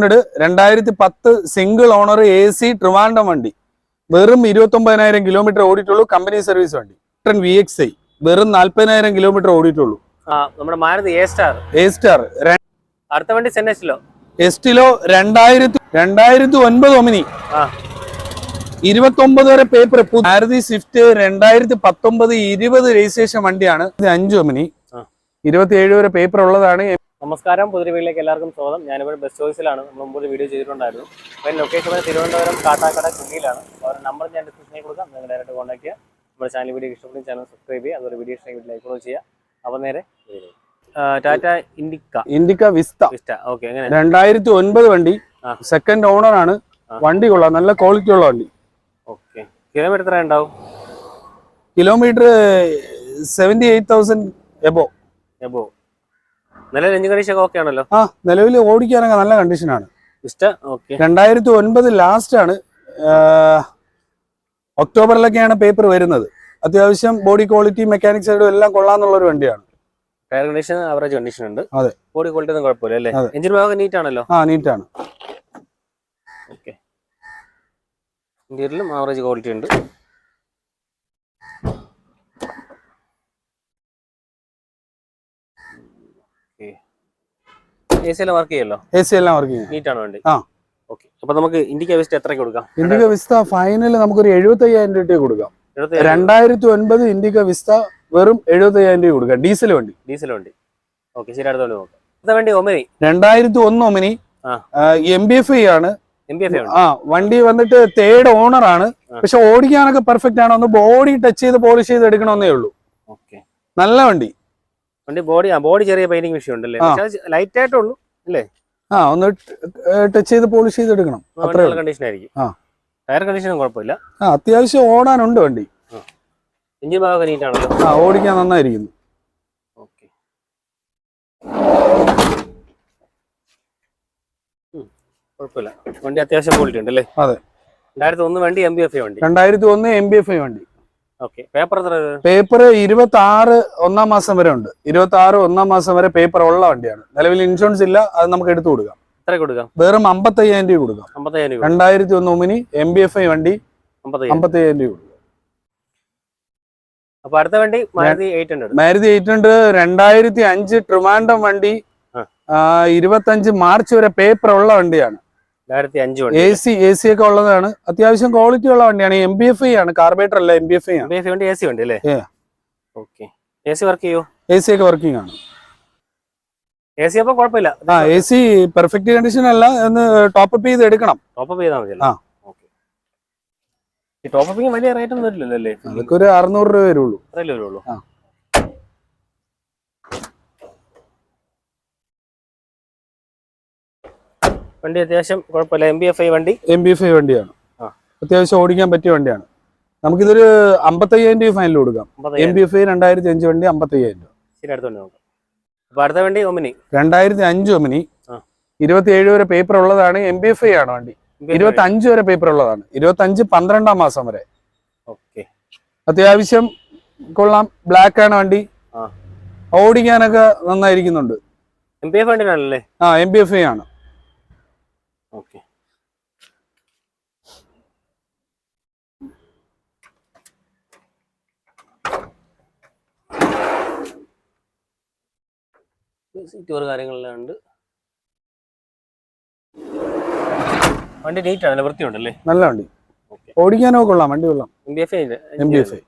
Hundred രണ്ടായിരത്തി പത്ത് single owner A C Trivandrum വണ്ടി. വെറും ഇരുപത്തി ഒമ്പതിനായിരം കിലോമീറ്റർ ഓടിയിട്ടുള്ളൂ കമ്പനി സർവീസ് വണ്ടി. വി എക്സ് ഐ വെറും നാല്പതിനായിരം കിലോമീറ്റർ ഓടിയിട്ടുള്ളൂ. നമ്മുടെ Maruti A star A star അടുത്ത വണ്ടി സെന്നസിലോ എസ്റ്റിലോ രണ്ടായിരത്തി രണ്ടായിരത്തി ഒൻപത് ഒമിനി. ആ. ഇരുപത്തി ഒമ്പത് വരെ പേപ്പർ മാരുതി സ്വിഫ്റ്റ് രണ്ടായിരത്തി പത്തൊമ്പത് ഇരുപത് രജിസ്ട്രേഷൻ വണ്ടിയാണ്. അഞ്ച് ഒമിനി. ആ. ഇരുപത്തി ഏഴ് വരെ പേപ്പർ ഉള്ളതാണ്. നമസ്കാരം പുതിരിവിലേക്ക് എല്ലാവർക്കും സ്വാഗതം. ഞാനിവിടെ ബസ് ചോയ്സിലാണ് നമ്മൾ മുമ്പ് വീഡിയോ ചെയ്തിട്ടുണ്ടായിരുന്നു. അപ്പോൾ ലൊക്കേഷൻ വരെ തിരുവനന്തപുരം കാട്ടാക്കട ചുള്ളിയിലാണ് അപ്പോൾ അവരുടെ നമ്പർ ഞാൻ ഡിസ്ക്രിപ്ഷനിൽ കൊടുക്കാം. നിങ്ങൾ ഡയറക്റ്റ് കോൺടാക്ട് ചെയ്യുക. നമ്മുടെ ചാനൽ വീഡിയോ ഇഷ്ടപ്പെടുന്ന ചാനൽ സബ്സ്ക്രൈബ് ചെയ്യുക. അതുപോലെ വീഡിയോ ഇഷ്ടം ലൈക്ക് ഫോളോ ചെയ്യുക. അപ്പോൾ നേരെ Tata Indica Indica Vista Vista okay എങ്ങനെ? രണ്ടായിരത്തി ഒൻപത് വണ്ടി സെക്കൻഡ് ഓണർ ആണ്. വണ്ടി കൊള്ളാം. നല്ല ക്വാളിറ്റി ഉള്ള വണ്ടി. ഓക്കെ കിലോമീറ്റർ എത്ര ഉണ്ടാവും? Kilometre seventy eight thousand above above നല്ല എഞ്ചിൻ കണ്ടീഷൻ ഒക്കെ ആണല്ലോ? ആ നിലവിൽ ഓടിക്കാനൊക്കെ നല്ല കണ്ടീഷനാണ് ആണ്. രണ്ടായിരത്തി ഒൻപത് ലാസ്റ്റ് ആണ് ഒക്ടോബറിലൊക്കെയാണ് പേപ്പർ വരുന്നത്. അത്യാവശ്യം ബോഡി ക്വാളിറ്റി മെക്കാനിക് സൈഡും എല്ലാം കൊള്ളാന്നുള്ള ഒരു വണ്ടിയാണ്. ടയർ കണ്ടീഷൻ ആവറേജ് കണ്ടീഷൻ ഉണ്ട്. അതെ. ബോഡി ക്വാളിറ്റി ഒന്നും കുഴപ്പമില്ല അല്ലേ? എഞ്ചിൻ ഭാഗം നീറ്റ് ആണല്ലോ? ആ നീറ്റാണ് ഓക്കെ ഇന്ത്യയിലും ആവറേജ് ക്വാളിറ്റി ഉണ്ട്. എ സി എല്ലാം വർക്ക് ചെയ്യല്ലോ? എ സി എല്ലാം വർക്കിംഗ് നീറ്റ് ആണ് വേണ്ടി. ആ. ഓക്കെ അപ്പൊ നമുക്ക് ഇന്ത്യയ്ക്ക് വെസ്റ്റ് എത്രയ്ക്ക് കൊടുക്കാം? ഫൈനൽ നമുക്കൊരു എഴുപത്തി അയ്യായിരം രൂപ. കൊടുക്കാം രണ്ടായിരത്തി ഒൻപത് വിസ്ത വെറും എഴുപത്തി അയ്യായിരം രൂപ കൊടുക്കാം. ഡീസൽ വണ്ടി. ഡീസൽ വണ്ടി. ഓക്കെ ശരി നോക്കാം. അടുത്ത വണ്ടി ഒമനി. രണ്ടായിരത്തി ഒന്ന് ഒമിനി. എം ബി എഫ് ആണ്. ആ വണ്ടി വന്നിട്ട് തേർഡ് ഓണർ ആണ്. പക്ഷെ ഓടിക്കാനൊക്കെ പെർഫെക്റ്റ് ആണ്. ഒന്ന് ബോഡി ടച്ച് ചെയ്ത് പോളിഷ് ചെയ്ത് എടുക്കണമെന്നേ ഉള്ളൂ. ഓക്കെ നല്ല വണ്ടി. വണ്ടി ബോഡി ആ ബോഡി ചെറിയ പെയിന്റിംഗ് വിഷയം ഉണ്ടല്ലേ. ലൈറ്റ് ആയിട്ടുള്ളൂ അല്ലേ? ആ ഒന്ന് ടച്ച് ചെയ്ത് പോളിഷ് ചെയ്ത് എടുക്കണം അത്രേ കണ്ടീഷൻ ആയിരിക്കും. ആ. ടയർ കണ്ടീഷനും കുഴപ്പമില്ല. ആ അത്യാവശ്യം ഓടാനുണ്ട് വണ്ടി. എഞ്ചിൻ ഭാഗം നീറ്റാണല്ലോ ആ ഓടിക്കാൻ നന്നായിരിക്കുന്നു. ഓക്കെ കുഴപ്പമില്ല. വണ്ടി അത്യാവശ്യം ക്വാളിറ്റി ഉണ്ടല്ലേ? അതെ. രണ്ടായിരത്തി ഒന്ന് വണ്ടി എം ബി എഫ് വണ്ടി. രണ്ടായിരത്തി ഒന്ന് എം ബി എഫ് ഐ വണ്ടി. പേപ്പർ ഇരുപത്തി ആറ് ഒന്നാം മാസം വരെ ഉണ്ട്. ഇരുപത്തി ആറ് ഒന്നാം മാസം വരെ പേപ്പർ ഉള്ള വണ്ടിയാണ്. നിലവിൽ ഇൻഷുറൻസ് ഇല്ല അത് നമുക്ക് എടുത്തു കൊടുക്കാം. വെറും അമ്പത്തയ്യായിരം രൂപ കൊടുക്കാം. രണ്ടായിരത്തി ഒന്ന് Omni M B F I വണ്ടി അമ്പത്തയ്യായിരം. രൂപ അടുത്ത വണ്ടി മാരുതി എയ്റ്റ് ഹൺഡ്രഡ് രണ്ടായിരത്തി അഞ്ച് ട്രിവാൻഡം വണ്ടി ഇരുപത്തഞ്ച് മാർച്ച് വരെ പേപ്പർ ഉള്ള വണ്ടിയാണ്. എ സി എ സി ഒക്കെ ഉള്ളതാണ്. അത്യാവശ്യം ക്വാളിറ്റി ഉള്ള വണ്ടിയാണ്. എം ബി എഫ് ഐ ആണ്. കാർബേറ്റർ അല്ല M B F A C വണ്ടി അല്ലേ? എ സി വർക്ക് ചെയ്യോ? എ സി ഒക്കെ വർക്കിംഗ് ആണ്. എ സി അപ്പൊ കുഴപ്പമില്ല. ആ എ സി പെർഫെക്റ്റ് കണ്ടീഷൻ അല്ല എന്ന് ടോപ്പ് അപ്പ് ചെയ്ത് എടുക്കണം. ടോപ്പ് അപ്പ് ചെയ്താൽ മതിയല്ലോ? ടോപ്പ് അപ്പിങ് വലിയ റേറ്റ് ഒന്നും വരില്ലല്ലോ അല്ലേ? അതൊക്കെ ഒരു അറുന്നൂറ് രൂപ വരുള്ളൂ. അത്രയല്ലേ വരുള്ളൂ. വണ്ടി അത്യാവശ്യം കുഴപ്പമില്ല. എം ബി എഫ് ഐ വണ്ടി? എം ബി എഫ് ഐ വണ്ടിയാണ്. അത്യാവശ്യം ഓടിക്കാൻ പറ്റിയ വണ്ടിയാണ്. നമുക്കിതൊരു അമ്പത്തയ്യായിരം രൂപ ഫൈനൽ കൊടുക്കാം. എം ബി എഫ് ഐ രണ്ടായിരത്തി അഞ്ച് വണ്ടി അമ്പത്തയ്യായിരം രൂപ. ശരി അടുത്ത വണ്ടി നോക്കാം. അപ്പൊ അടുത്ത വണ്ടി ഒമിനി. രണ്ടായിരത്തി അഞ്ച് ഒമിനി. ഇരുപത്തി ഏഴ് വരെ പേപ്പർ ഉള്ളതാണ് എം ബി എഫ് ഐ ആണ് വണ്ടി. ഇരുപത്തി അഞ്ച് വരെ പേപ്പർ ഉള്ളതാണ്. ഇരുപത്തി അഞ്ച് പന്ത്രണ്ടാം മാസം വരെ. ഓക്കെ. അത്യാവശ്യം കൊള്ളാം. ബ്ലാക്ക് ആണ് വണ്ടി. ഓടിക്കാനൊക്കെ നന്നായിരിക്കുന്നുണ്ട്. എം ബി എഫ് വണ്ടിനാണല്ലേ ആ എം ബി എഫ് ഐ ആണ്. ഓക്കെ. സീറ്റ് കാര്യങ്ങളിലാണ്ട്. വണ്ടി നീറ്റ് ആണല്ലേ വൃത്തിയുണ്ടല്ലേ? നല്ല വണ്ടി. ഓടിക്കാനോ കൊള്ളാം വണ്ടി കൊള്ളാം. M B F M B F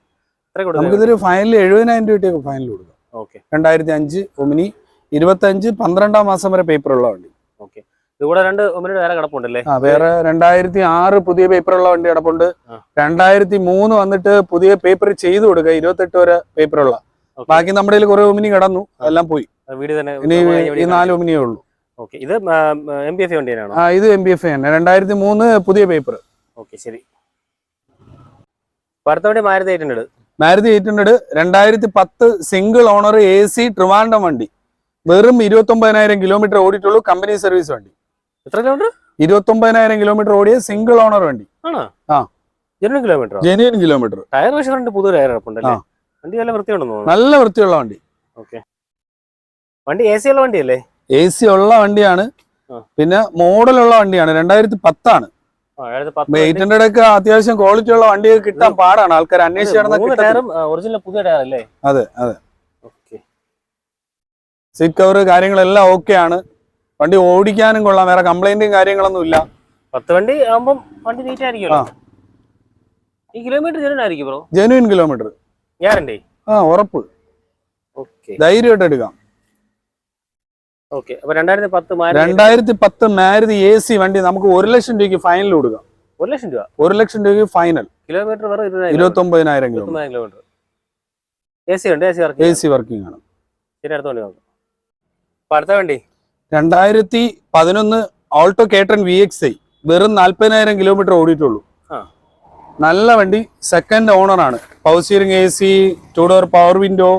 നമുക്കിതൊരു ഫൈനൽ എഴുപതിനായിരം രൂപയ്ക്ക് ഫൈനൽ കൊടുക്കാം. ഓക്കെ രണ്ടായിരത്തി അഞ്ച് ഒമിനി ഇരുപത്തി അഞ്ച് പന്ത്രണ്ടാം മാസം വരെ പേപ്പർ ഉള്ള വണ്ടി. ഓക്കെ ഇതുകൂടെ രണ്ട് ഒന്നിന് വേറെ കിടപ്പുണ്ടല്ലേ? ആ വേറെ രണ്ടായിരത്തി ആറ് പുതിയ പേപ്പർ ഉള്ള വണ്ടി കിടപ്പുണ്ട്. രണ്ടായിരത്തി മൂന്ന് വന്നിട്ട് പുതിയ പേപ്പർ ചെയ്തു കൊടുക്കുക ഇരുപത്തെട്ട് വരെ പേപ്പർ ഉള്ള. ബാക്കി നമ്മുടെ കയ്യിൽ കുറെ ഒമിനി കിടന്നു എല്ലാം പോയി. ഇനി ഈ നാല് ഒമിനിയേ ഉള്ളൂ. ഇത് എം ബി എഫ് ആ ഇത് എം ബി എഫ് തന്നെ. രണ്ടായിരത്തി മൂന്ന് പുതിയ പേപ്പർ ഓക്കെ ശരി. Maruti eight hundred. Maruti eight hundred രണ്ടായിരത്തി പത്ത് single owner A C Trivandrum വണ്ടി. വെറും ഇരുപത്തി ഒമ്പതിനായിരം കിലോമീറ്റർ ഓടിയിട്ടുള്ളൂ കമ്പനി സർവീസ് വണ്ടി. എത്ര കിലോമീറ്റർ ഇരുപത്തി കിലോമീറ്റർ ഓടിയ സിംഗിൾ ഓണർ വണ്ടി. ആണോ? ആ. Genuine kilometre genuine kilometre tyre പക്ഷേ രണ്ട് പുതിയ ടയർ ആ. വണ്ടി നല്ല വൃത്തിയുണ്ടെന്ന് തോന്നുന്നു. നല്ല വൃത്തിയുള്ള വണ്ടി. ഓക്കെ വണ്ടി എ സി ഉള്ള വണ്ടിയല്ലേ? എ സി ഉള്ള വണ്ടിയാണ്. പിന്നെ മോഡലുള്ള വണ്ടിയാണ്. രണ്ടായിരത്തി പത്താണ് എയ്റ്റ് ഹൺഡ്രഡ് ഒക്കെ അത്യാവശ്യം ക്വാളിറ്റി ഉള്ള വണ്ടിയൊക്കെ കിട്ടാൻ പാടാണ്. ആൾക്കാർ അന്വേഷിച്ച് നടന്ന മൂന്ന് കിട്ടത്തില്ല. ടയറും ഒറിജിനൽ പുതിയ ടയർ അല്ലേ? അതെ അതെ. സീറ്റ് കവർ കാര്യങ്ങളെല്ലാം ഓക്കെ ആണ്. വണ്ടി ഓടിക്കാനും കൊള്ളാം. വേറെ കംപ്ലൈന്റും കാര്യങ്ങളൊന്നും ഇല്ല. പത്ത് വണ്ടി ആകുമ്പം വണ്ടി നീറ്റ് ആയിരിക്കുമല്ലോ. ഈ കിലോമീറ്റർ ചെറുതായിരിക്കും ബ്രോ ജെനുവിൻ കിലോമീറ്റർ ഗ്യാരണ്ടി ആ ഉറപ്പ്. ഓക്കെ ധൈര്യമായിട്ട് എടുക്കാം. ഓക്കെ അപ്പൊ രണ്ടായിരത്തി പത്ത് മാരുതി. രണ്ടായിരത്തി പത്ത് മാരുതി എ സി വണ്ടി നമുക്ക് ഒരു ലക്ഷം രൂപയ്ക്ക് ഫൈനൽ കൊടുക്കാം. ഒരു ലക്ഷം രൂപ? ഒരു ലക്ഷം രൂപയ്ക്ക് ഫൈനൽ കിലോമീറ്റർ വെറും ഇരുപത്തി ഒമ്പതിനായിരം കിലോമീറ്റർ എ സി ഉണ്ട് A C A C working ആണ്. ശരി അടുത്ത വണ്ടി നോക്കാം. അപ്പൊ അടുത്ത വണ്ടി. രണ്ടായിരത്തി പതിനൊന്ന് ഓൾട്ടോ കേട്ടൺ വി എക്സ് ഐ വെറും നാല്പതിനായിരം കിലോമീറ്റർ ഓടിയിട്ടുള്ളൂ. നല്ല വണ്ടി സെക്കൻഡ് ഓണർ ആണ്. Power steering A C two door power window.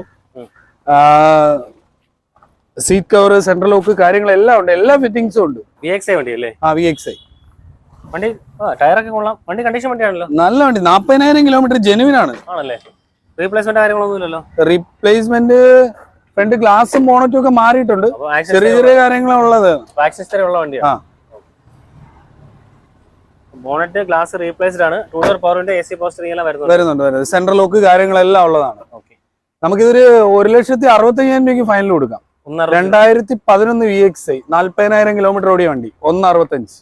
Seat cover central lock കാര്യങ്ങളെല്ലാം ഉണ്ട്. എല്ലാ ഫിറ്റിംഗ്സും ഉണ്ട്. വി എക്സ് ഐ വണ്ടി അല്ലേ ആ വി എക്സ് ഐ വണ്ടി ടയറൊക്കെ കൊള്ളാം. വണ്ടി കണ്ടീഷൻ വണ്ടിയാണല്ലോ. നല്ല വണ്ടി. നാൽപ്പതിനായിരം കിലോമീറ്റർ ജെനുവിൻ ആണ്. ആണല്ലേ? റീപ്ലേസ്മെന്റ് കാര്യങ്ങളൊന്നുമില്ലല്ലോ. റീപ്ലേസ്മെന്റ് ഫ്രണ്ട് ഗ്ലാസും ബോണറ്റും ഒക്കെ മാറിയിട്ടുണ്ട്. ചെറിയ ചെറിയ കാര്യങ്ങളുള്ളത് ആ. ബോണറ്റ് ഗ്ലാസ് റീപ്ലേസ്ഡ് ആണ്. ടൂ ഡോർ പവറിന്റെ എ സി പോസ്റ്റർ എല്ലാം വരുന്നുണ്ട്. വരുന്നുണ്ട് സെൻട്രൽ ലോക്ക് കാര്യങ്ങളെല്ലാം ഉള്ളതാണ്. നമുക്കിതൊരു ഒരു ലക്ഷത്തി അറുപത്തയ്യായിരം രൂപയ്ക്ക് ഫൈനൽ കൊടുക്കാം. രണ്ടായിരത്തി പതിനൊന്ന് വി എക്സ് ഐ നാല്പതിനായിരം കിലോമീറ്റർ ഓടിയ വണ്ടി. ഒന്ന് അറുപത്തഞ്ച്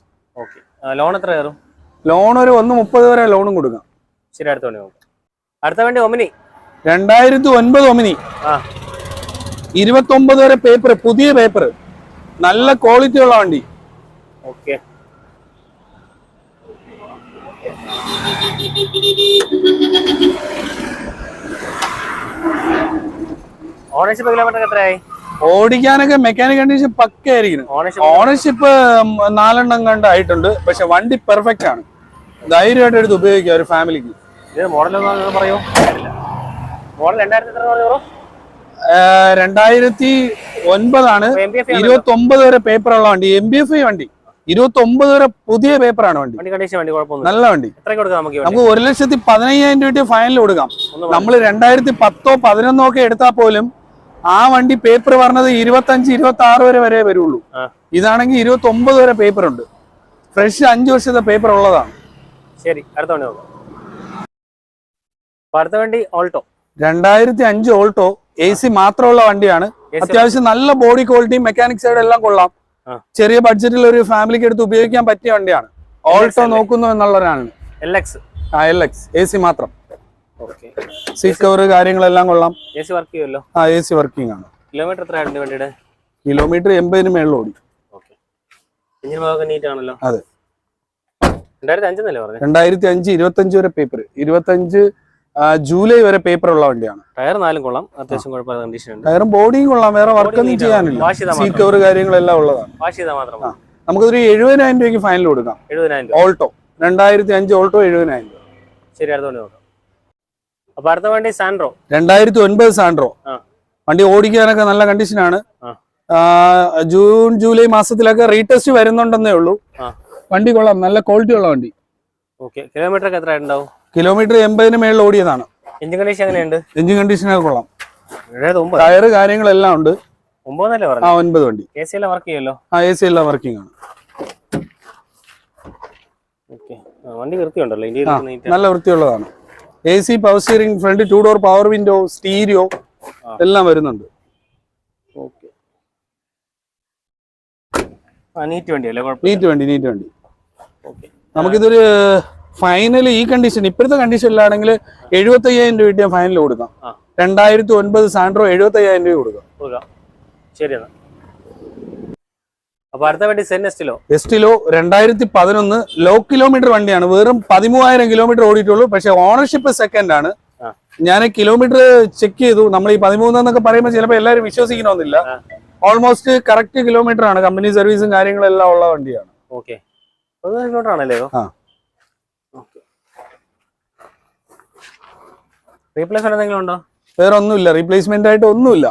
ലോൺ എത്ര കയറും? ലോൺ ഒരു ഒന്ന് മുപ്പത് വരെ ലോണും കൊടുക്കാം. ശരി അടുത്ത വണ്ടി നോക്കാം. അടുത്ത വണ്ടി ഒമിനി. രണ്ടായിരത്തി ഒൻപത് ഒമിനി. ആ. ഇരുപത്തി ഒമ്പത് വരെ പേപ്പർ പുതിയ പേപ്പർ നല്ല ക്വാളിറ്റി ഉള്ള വണ്ടി. ഓക്കെ ഓണർഷിപ്പ് കിലോമീറ്റർ എത്രയായി? ഓടിക്കാനൊക്കെ മെക്കാനിക് കണ്ടീഷൻ പക്കയായിരിക്കും ഓണർഷിപ്പ് നാലെണ്ണം നാലെണ്ണം കണ്ടായിട്ടുണ്ട് പക്ഷെ വണ്ടി പെർഫെക്റ്റ് ആണ്. ധൈര്യമായിട്ട് എടുത്ത് ഉപയോഗിക്കാം ഒരു ഫാമിലിക്ക് മോഡൽ പറയൂ. മോഡൽ രണ്ടായിരത്തി രണ്ടായിരത്തി ഒൻപതാണ് ഇരുപത്തി ഒമ്പത് വരെ പേപ്പർ ഉള്ള വണ്ടി എം ബി എഫ് ഐ വണ്ടി. ഇരുപത്തി ഒമ്പത് വരെ പുതിയ പേപ്പറാണ് വണ്ടി. വണ്ടി നല്ല വണ്ടി. നമുക്ക് ഒരു ലക്ഷത്തി പതിനയ്യായിരം രൂപ ഫൈനൽ കൊടുക്കാം. നമ്മൾ രണ്ടായിരത്തി പത്തോ പതിനൊന്നോ ഒക്കെ എടുത്താൽ പോലും ആ വണ്ടി പേപ്പർ പറഞ്ഞത് ഇരുപത്തഞ്ച് ഇരുപത്തി ആറ് വരെ വരെ വരുള്ളൂ. ഇതാണെങ്കിൽ ഇരുപത്തി ഒമ്പത് വരെ പേപ്പർ ഉണ്ട്. ഫ്രഷ് അഞ്ചു വർഷത്തെ പേപ്പർ ഉള്ളതാണ്. ശരി അടുത്ത വണ്ടി നോക്കാം. അടുത്ത വണ്ടി ഓൾട്ടോ രണ്ടായിരത്തി അഞ്ച് ഓൾട്ടോ എ സി മാത്രമുള്ള വണ്ടിയാണ്. അത്യാവശ്യം നല്ല ബോഡി ക്വാളിറ്റി മെക്കാനിക് സൈഡ് എല്ലാം കൊള്ളാം. ചെറിയ ബഡ്ജറ്റിൽ ഒരു ഫാമിലിക്ക് എടുത്ത് ഉപയോഗിക്കാൻ പറ്റിയ വണ്ടിയാണ്. ഓൾട്ടോ? നോക്കുന്നു എന്നുള്ളവരാണ്. എൽ എക്സ് ആ എൽ എക്സ് എ സി മാത്രം. സീറ്റ് കവർ കാര്യങ്ങളെല്ലാം കൊള്ളാം. എ സി വർക്ക് ചെയ്യുമല്ലോ ആ എ സി വർക്കിംഗ് ആണ്. കിലോമീറ്റർ എത്രയാണ് വണ്ടിയുടെ? കിലോമീറ്റർ എൺപതിന് മേളിൽ ഓടി. അതെ. രണ്ടായിരത്തി അഞ്ച് ഇരുപത്തഞ്ച് വരെ പേപ്പർ ഇരുപത്തഞ്ച് ജൂലൈ വരെ പേപ്പർ ഉള്ള വണ്ടിയാണ്. ടയർ നാലും കൊള്ളാം. അത്യാവശ്യം കുഴപ്പമില്ല കണ്ടീഷൻ ഉണ്ട്. ടയറും ബോഡിയും കൊള്ളാം. വേറെ വർക്കൊന്നും ചെയ്യാനില്ല. സീറ്റ് കവർ കാര്യങ്ങളെല്ലാം ഉള്ളതാണ്. വാഷ് ചെയ്താൽ മാത്രം മതി. നമുക്കൊരു എഴുപതിനായിരം രൂപയ്ക്ക് ഫൈനൽ കൊടുക്കാം. എഴുപതിനായിരം ഓൾട്ടോ രണ്ടായിരത്തി അഞ്ച് ഓൾട്ടോ എഴുപതിനായിരം രൂപ. ശരി അടുത്ത വണ്ടി നോക്കാം. അപ്പൊ അടുത്ത വണ്ടി സാൻഡ്രോ രണ്ടായിരത്തി ഒൻപത് സാൻഡ്രോ വണ്ടി ഓടിക്കാനൊക്കെ നല്ല കണ്ടീഷനാണ്. ജൂൺ ജൂലൈ മാസത്തിലൊക്കെ റീടെസ്റ്റ് വരുന്നുണ്ടെന്നേ ഉള്ളൂ. വണ്ടി കൊള്ളാം. നല്ല ക്വാളിറ്റി ഉള്ള വണ്ടി. ഓക്കെ കിലോമീറ്റർ എത്ര കിലോമീറ്റർ എൺപതിന് മേളിൽ ഓടിയതാണ്. എഞ്ചിൻ കണ്ടീഷൻ എങ്ങനെയുണ്ട്? എഞ്ചിൻ കണ്ടീഷനൊക്കെ കൊള്ളാം. ടയറ് കാര്യങ്ങളെല്ലാം ഉണ്ട്. ഒമ്പത് ആ പറഞ്ഞു ഒൻപത് വണ്ടി. എ സി എല്ലാം വർക്ക് ചെയ്യുമല്ലോ? ആ എ സി എല്ലാം വർക്കിംഗ് ആണ്. വണ്ടി വൃത്തിയുണ്ടല്ലോ ആ നല്ല വൃത്തിയുള്ളതാണ്. A C power steering front two door power window stereo എല്ലാം വരുന്നുണ്ട്. ആ നീറ്റ് വണ്ടി നീറ്റ് വണ്ടി. ഓക്കെ നമുക്കിതൊരു ഫൈനൽ ഈ കണ്ടീഷൻ ഇപ്പോഴത്തെ കണ്ടീഷനിലാണെങ്കിൽ എഴുപത്തി അയ്യായിരം രൂപ കിട്ടിയ ഫൈനൽ കൊടുക്കാം. രണ്ടായിരത്തി ഒൻപത് സാൻഡ്രോ എഴുപത്തി അയ്യായിരം രൂപ കൊടുക്കാം. ശരി അപ്പൊ അടുത്ത വണ്ടി സെൻ എസ്റ്റിലോ എസ്റ്റിലോ രണ്ടായിരത്തി പതിനൊന്ന് ലോ കിലോമീറ്റർ വണ്ടിയാണ്. വെറും പതിമൂവായിരം കിലോമീറ്റർ ഓടിയിട്ടുള്ളൂ. പക്ഷെ ഓണർഷിപ്പ് സെക്കൻഡ് ആണ്. ഞാൻ കിലോമീറ്റർ ചെക്ക് ചെയ്തു. നമ്മൾ ഈ പതിമൂന്ന് എന്നൊക്കെ പറയുമ്പോൾ ചിലപ്പോൾ എല്ലാവരും വിശ്വസിക്കണമെന്നില്ല. ഓൾമോസ്റ്റ് കറക്റ്റ് കിലോമീറ്റർ ആണ്. കമ്പനി സർവീസും കാര്യങ്ങളെല്ലാം ഉള്ള വണ്ടിയാണ്. ഓക്കെ ആണല്ലേ ആ. റീപ്ലേസ്മെന്റ് എന്തെങ്കിലും ഉണ്ടോ? വേറെ ഒന്നുമില്ല റീപ്ലേസ്മെന്റ് ആയിട്ട് ഒന്നുമില്ല.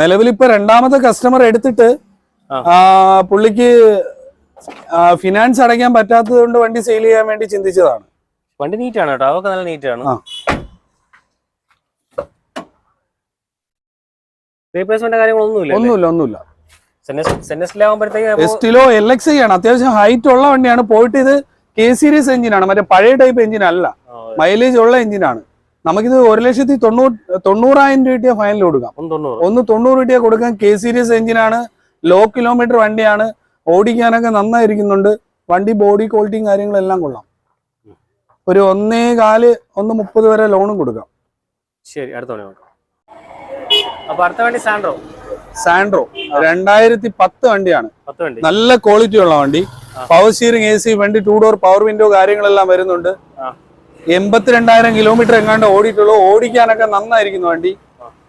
നിലവിൽ ഇപ്പൊ രണ്ടാമത്തെ കസ്റ്റമർ എടുത്തിട്ട് പുള്ളിക്ക് ഫിനാൻസ് അടയ്ക്കാൻ പറ്റാത്തത് കൊണ്ട് വണ്ടി സെയിൽ ചെയ്യാൻ വേണ്ടി ചിന്തിച്ചതാണ്. വണ്ടി നീറ്റ് ആണ് കേട്ടോ. അതൊക്കെ നല്ല നീറ്റ് ആണ്. റീപ്ലേസ്മെന്റ് കാര്യങ്ങളൊന്നുമില്ല ഒന്നുമില്ല ഒന്നുമില്ല. സെന്നസിലാകുമ്പോഴത്തേക്ക് എസ്റ്റിലോ എൽ എക്സ് ആണ്. അത്യാവശ്യം ഹൈറ്റ് ഉള്ള വണ്ടിയാണ്. പോയിട്ട് ഇത് കെ സീരീസ് എഞ്ചിനാണ് മറ്റേ പഴയ ടൈപ്പ് എഞ്ചിൻ അല്ല. മൈലേജ് ഉള്ള എഞ്ചിനാണ് നമുക്കിത് ഒരു ലക്ഷത്തി തൊണ്ണൂറ് തൊണ്ണൂറായിരം രൂപ ഫൈനൽ കൊടുക്കാം. ഒന്ന് തൊണ്ണൂറ് രൂപ കൊടുക്കാൻ കെ സീരീസ് എഞ്ചിനാണ് ലോ കിലോമീറ്റർ വണ്ടിയാണ്. ഓടിക്കാനൊക്കെ നന്നായിരിക്കുന്നുണ്ട്. വണ്ടി ബോഡി ക്വാളിറ്റിയും കാര്യങ്ങളെല്ലാം കൊള്ളാം. ഒരു ഒന്നേ കാൽ ഒന്ന് മുപ്പത് വരെ ലോണും കൊടുക്കാം. ശരി അടുത്ത അപ്പൊ അടുത്ത വണ്ടി സാൻഡ്രോ സാൻഡ്രോ രണ്ടായിരത്തി പത്ത് വണ്ടിയാണ് നല്ല ക്വാളിറ്റി ഉള്ള വണ്ടി. പവർ സ്റ്റിയറിംഗ് എ സി വണ്ടി ടൂ ഡോർ പവർ വിൻഡോ കാര്യങ്ങളെല്ലാം വരുന്നുണ്ട്. എൺപത്തിരണ്ടായിരം കിലോമീറ്റർ എങ്ങാണ്ട് ഓടിയിട്ടുള്ളൂ. ഓടിക്കാനൊക്കെ നന്നായിരിക്കുന്നു വണ്ടി.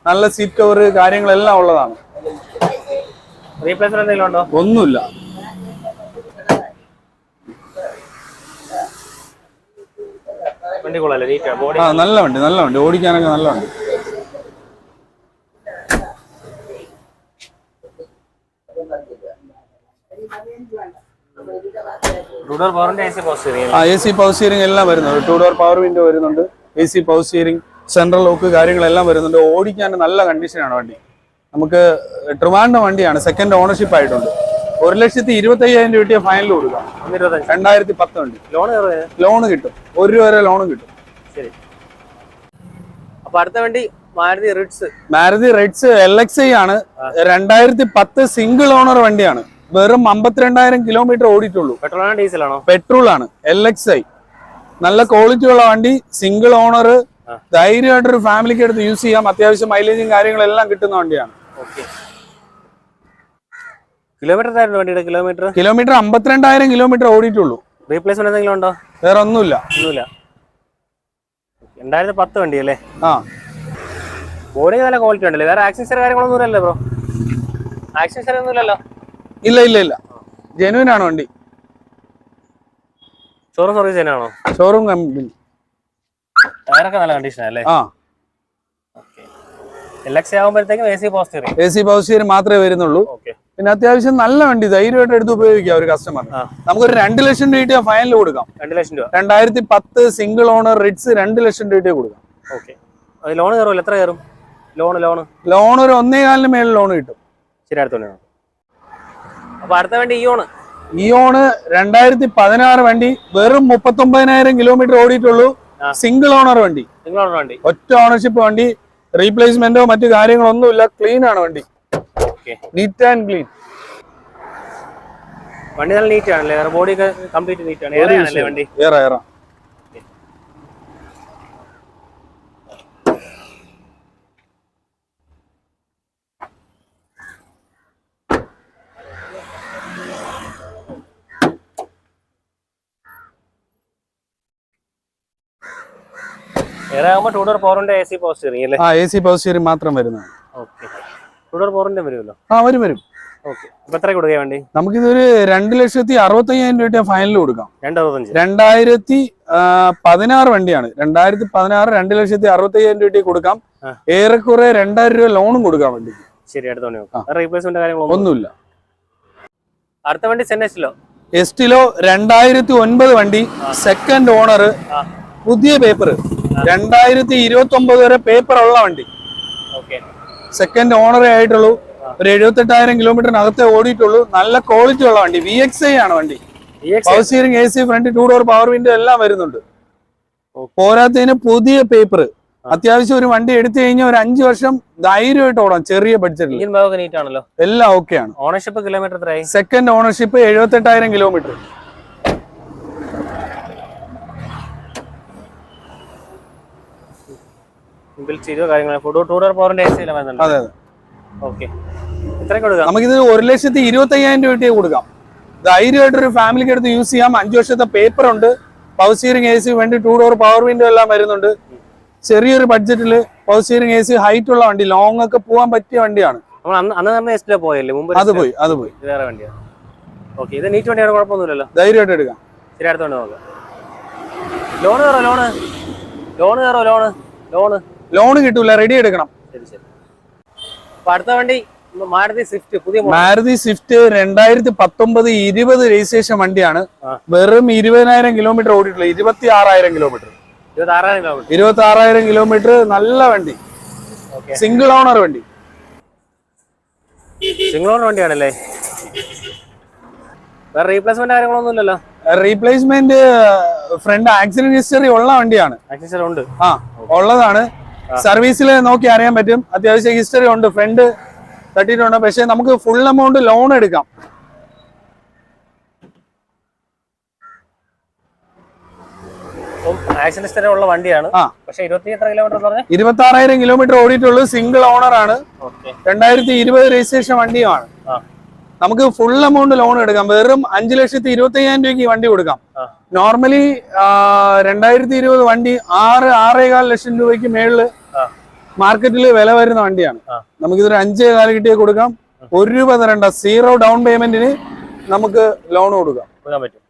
നല്ല സീറ്റ് കവർ കാര്യങ്ങളെല്ലാം ഉള്ളതാണ്. ഒന്നുമില്ല. ആ നല്ല വണ്ടി നല്ല വണ്ടി. ഓടിക്കാനൊക്കെ നല്ല വണ്ടി റൂഡർ പവറിന്റെ ഐ സി പോസ്റ്റ് ആ എ സി പവർ സ്റ്റിയറിംഗ് എല്ലാം വരുന്നുണ്ട്. ടു ഡോർ പവർ വിൻഡോ വരുന്നുണ്ട്. A C power steering central lock കാര്യങ്ങളെല്ലാം വരുന്നുണ്ട്. ഓടിക്കാൻ നല്ല കണ്ടീഷനാണ് വണ്ടി. നമുക്ക് ട്രിവാൻഡ വണ്ടിയാണ്. സെക്കൻഡ് ഓണർഷിപ്പ് ആയിട്ടുണ്ട്. ഒരു ലക്ഷത്തി ഇരുപത്തി അയ്യായിരം രൂപ ഫൈനൽ കൊടുക്കാം. രണ്ടായിരത്തി പത്ത് വണ്ടി ലോൺ ലോൺ കിട്ടും. ഒരു രൂപ വരെ ലോൺ കിട്ടും. ശരി. അപ്പൊ അടുത്ത വണ്ടി Maruti Ritz Maruti Ritz L X I ആണ്. രണ്ടായിരത്തി പത്ത് സിംഗിൾ ഓണർ വണ്ടിയാണ്. വെറും അമ്പത്തിരണ്ടായിരം കിലോമീറ്റർ ഓടിയിട്ടുള്ളൂ. പെട്രോൾ ഡീസലാണോ? പെട്രോൾ ആണ് എൽ എക്സ് ഐ നല്ല ക്വാളിറ്റി ഉള്ള വണ്ടി സിംഗിൾ ഓണർ. ധൈര്യമായിട്ട് ഒരു ഫാമിലിക്ക് എടുത്ത് യൂസ് ചെയ്യാം. അത്യാവശ്യം മൈലേജും കാര്യങ്ങളെല്ലാം കിട്ടുന്ന വണ്ടിയാണ്. കിലോമീറ്റർ വണ്ടിയുടെ കിലോമീറ്റർ കിലോമീറ്റർ അമ്പത്തിരണ്ടായിരം കിലോമീറ്റർ ഓടിയിട്ടുള്ളൂ. റീപ്ലേസ്മെന്റ് എന്തെങ്കിലും ഉണ്ടോ? വേറെ ഒന്നുമില്ല. ഒന്നുമില്ല രണ്ടായിരത്തി പത്ത് വണ്ടി അല്ലേ? ആ. ബോഡി നല്ല ക്വാളിറ്റി ഉണ്ടല്ലേ? വേറെ ആക്സസറി കാര്യങ്ങളൊന്നും ഇല്ലല്ലോ ബ്രോ ആക്സസറി ഒന്നും ഇല്ലല്ലോ ഇല്ല ഇല്ല ഇല്ല. ജെനുവിൻ ആണ് വണ്ടി. ഷോറൂം സർവീസ് തന്നെയാണോ ഷോറൂം കമ്പനി ടയറൊക്കെ നല്ല കണ്ടീഷൻ അല്ലേ ആ. എ സി മാത്രമേ വരുന്നുള്ളൂ. പിന്നെ അത്യാവശ്യം നല്ല വണ്ടി ധൈര്യമായിട്ട് എടുത്ത് ഉപയോഗിക്കാം ഒരു കസ്റ്റമർ. നമുക്കൊരു രണ്ട് ലക്ഷം രൂപ കിട്ടിയ ഫൈനൽ കൊടുക്കാം. രണ്ട് ലക്ഷം രൂപ. രണ്ടായിരത്തി പത്ത് സിംഗിൾ ഓണർ റിറ്റ്സ് രണ്ട് ലക്ഷം രൂപ കൊടുക്കാം. ലോൺ കയറുമല്ലോ എത്ര കയറും ലോൺ ലോൺ ലോൺ ഒരു ഒന്നേ കാലിന് മേളിൽ ലോൺ കിട്ടും. ശരി അടുത്ത വണ്ടിയാണ് അപ്പൊ അടുത്ത വണ്ടി ഇയോണ് ഇയോണ് രണ്ടായിരത്തി പതിനാറ് വണ്ടി വെറും മുപ്പത്തി ഒമ്പതിനായിരം കിലോമീറ്റർ ഓടിയിട്ടുള്ളൂ സിംഗിൾ ഓണർ വണ്ടി. സിംഗിൾ ഓണർ വണ്ടി. ഒറ്റ ഓണർഷിപ്പ് വണ്ടി. റീപ്ലേസ്മെന്റോ മറ്റു കാര്യങ്ങളോ ഒന്നുമില്ല ക്ലീൻ ആണ് വണ്ടി. നീറ്റ് ആൻഡ് ക്ലീൻ വണ്ടി നല്ല നീറ്റ് ആണല്ലേ? ബോഡി ഒക്കെ കംപ്ലീറ്റ് നീറ്റ് ആണ്. വണ്ടി? ഏറെ ഏറെ ടൂ ഡോർ എ സി ഇറങ്ങി അല്ലേ? ആ എ സി പവർ മാത്രം വരുന്നതാണ് ഓക്കെ ടൂ ഡോർ പവറിന്റെ വരുമല്ലോ? ആ വരും വരും. ഓക്കെ അപ്പൊ എത്ര കൊടുക്കാൻ വണ്ടി? നമുക്കിതൊരു രണ്ട് ലക്ഷത്തി അറുപത്തി അയ്യായിരം രൂപ ഫൈനൽ കൊടുക്കാം. രണ്ട് അറുപത്തഞ്ച് രണ്ടായിരത്തി പതിനാറ് വണ്ടിയാണ്. രണ്ടായിരത്തി പതിനാറ് രണ്ട് ലക്ഷത്തി അറുപത്തി അയ്യായിരം രൂപ കൊടുക്കാം. ഏറെക്കുറെ രണ്ടായിരം രൂപ ലോണും കൊടുക്കാം വണ്ടിക്ക്. ശരി അടുത്ത വണ്ടി നോക്കാം. റീപ്ലേസ്മെന്റ് കാര്യങ്ങളൊന്നും ഒന്നുമില്ല. അടുത്ത വണ്ടി സെന്നസിലോ എസ്റ്റിലോ രണ്ടായിരത്തി ഒൻപത് വണ്ടി സെക്കൻഡ് ഓണർ പുതിയ പേപ്പർ രണ്ടായിരത്തി ഇരുപത്തി ഒമ്പത് വരെ പേപ്പർ ഉള്ള വണ്ടി സെക്കൻഡ് ഓണറേ ആയിട്ടുള്ളൂ ഒരു എഴുപത്തെട്ടായിരം കിലോമീറ്ററിനകത്തെ ഓടിയിട്ടുള്ളൂ. നല്ല ക്വാളിറ്റി ഉള്ള വണ്ടി. വി എക്സ് ഐ ആണ് വണ്ടി. Power steering A C front two door power window എല്ലാം വരുന്നുണ്ട്. പോരാത്തതിന് പുതിയ പേപ്പർ അത്യാവശ്യം ഒരു വണ്ടി എടുത്തു കഴിഞ്ഞാൽ ഒരു അഞ്ചു വർഷം ധൈര്യമായിട്ട് ഓടാം ചെറിയ ബഡ്ജറ്റിൽ എല്ലാം ഓക്കെയാണ് ഓണർഷിപ്പ് കിലോമീറ്റർ സെക്കൻഡ് ഓണർഷിപ്പ് എഴുപത്തെട്ടായിരം കിലോമീറ്റർ സിമ്പിൾ ചെയ്തോ കാര്യങ്ങൾ ഫുഡ് ടൂ ഡോർ പവറിന്റെ എ സി എല്ലാം വരുന്നുണ്ട് അതെ അതെ. ഓക്കെ എത്രയൊക്കെ കൊടുക്കാം? നമുക്കിത് ഒരു ലക്ഷത്തി ഇരുപത്തി അയ്യായിരം രൂപ കിട്ടിയേ കൊടുക്കാം. ധൈര്യമായിട്ട് ഒരു ഫാമിലിക്ക് എടുത്ത് യൂസ് ചെയ്യാം. അഞ്ചു വർഷത്തെ പേപ്പർ ഉണ്ട്. പവർ സ്റ്റിയറിംഗ് എ സി വേണ്ടി ടൂ ഡോർ പവർ വിൻഡോ എല്ലാം വരുന്നുണ്ട്. ചെറിയൊരു ബഡ്ജറ്റിൽ power steering A C height ഉള്ള വണ്ടി ലോങ് ഒക്കെ പോകാൻ പറ്റിയ വണ്ടിയാണ്. പോയല്ലേ? മുമ്പ് അത് പോയി അത് പോയി. വേറെ വണ്ടിയാണ് ഓക്കെ ഇത് നീറ്റ് വണ്ടിയാണ്? കുഴപ്പമൊന്നുമില്ലല്ലോ. ധൈര്യമായിട്ട് എടുക്കാം. ശരി നോക്കാം. ലോണ് കയറോ ലോണ് ലോണ് കയറോ ലോണ് ലോണ് ലോൺ കിട്ടൂല റെഡി എടുക്കണം. അടുത്ത വണ്ടി മാരുതി സ്വിഫ്റ്റ് പുതിയ. മാരുതി സ്വിഫ്റ്റ് രണ്ടായിരത്തി പത്തൊമ്പത് ഇരുപത് രജിസ്ട്രേഷൻ വണ്ടിയാണ്. വെറും ഇരുപതിനായിരം കിലോമീറ്റർ ഓടിയിട്ടുള്ളൂ. ഇരുപത്തി ആറായിരം കിലോമീറ്റർ ഇരുപത്തി ആറായിരം കിലോമീറ്റർ നല്ല വണ്ടി. സിംഗിൾ ഓണർ വണ്ടി. സിംഗിൾ ഓണർ വണ്ടിയാണല്ലേ? വേറെ റീപ്ലേസ്മെന്റ് കാര്യങ്ങളൊന്നും ഇല്ലല്ലോ? റീപ്ലേസ്മെന്റ് ഫ്രണ്ട് ആക്സിഡന്റ് ഹിസ്റ്ററി ഉള്ള വണ്ടിയാണ്. ഉണ്ട്. ആ ഉള്ളതാണ്. സർവീസിൽ നോക്കി അറിയാൻ പറ്റും. അത്യാവശ്യം ഹിസ്റ്ററി ഉണ്ട് ഫ്രണ്ട് തട്ടിയിട്ടുണ്ട്. പക്ഷെ നമുക്ക് ഫുൾ എമൗണ്ട് ലോൺ എടുക്കാം. ഉള്ള വണ്ടിയാണ്. ഇരുപത്തി കിലോമീറ്റർ ആറായിരം ഓടിയിട്ടുള്ളൂ സിംഗിൾ ഓണർ ആണ്. രണ്ടായിരത്തി ഇരുപത് രജിസ്ട്രേഷൻ വണ്ടിയുമാണ്. നമുക്ക് ഫുൾ എമൗണ്ട് ലോൺ എടുക്കാം. വെറും അഞ്ചു ലക്ഷത്തി ഇരുപത്തി അയ്യായിരം രൂപയ്ക്ക് വണ്ടി കൊടുക്കാം. നോർമലി രണ്ടായിരത്തി ഇരുപത് വണ്ടി ആറ് ആറേകാൽ ലക്ഷം രൂപയ്ക്ക് മേളിൽ മാർക്കറ്റിൽ വില വരുന്ന വണ്ടിയാണ്. നമുക്ക് നമുക്കിതൊരു അഞ്ച് കാല കിട്ടിയ കൊടുക്കാം. ഒരു രൂപ തരണ്ട സീറോ ഡൗൺ പേയ്മെന്റിന് നമുക്ക് ലോൺ കൊടുക്കാം. പറ്റും.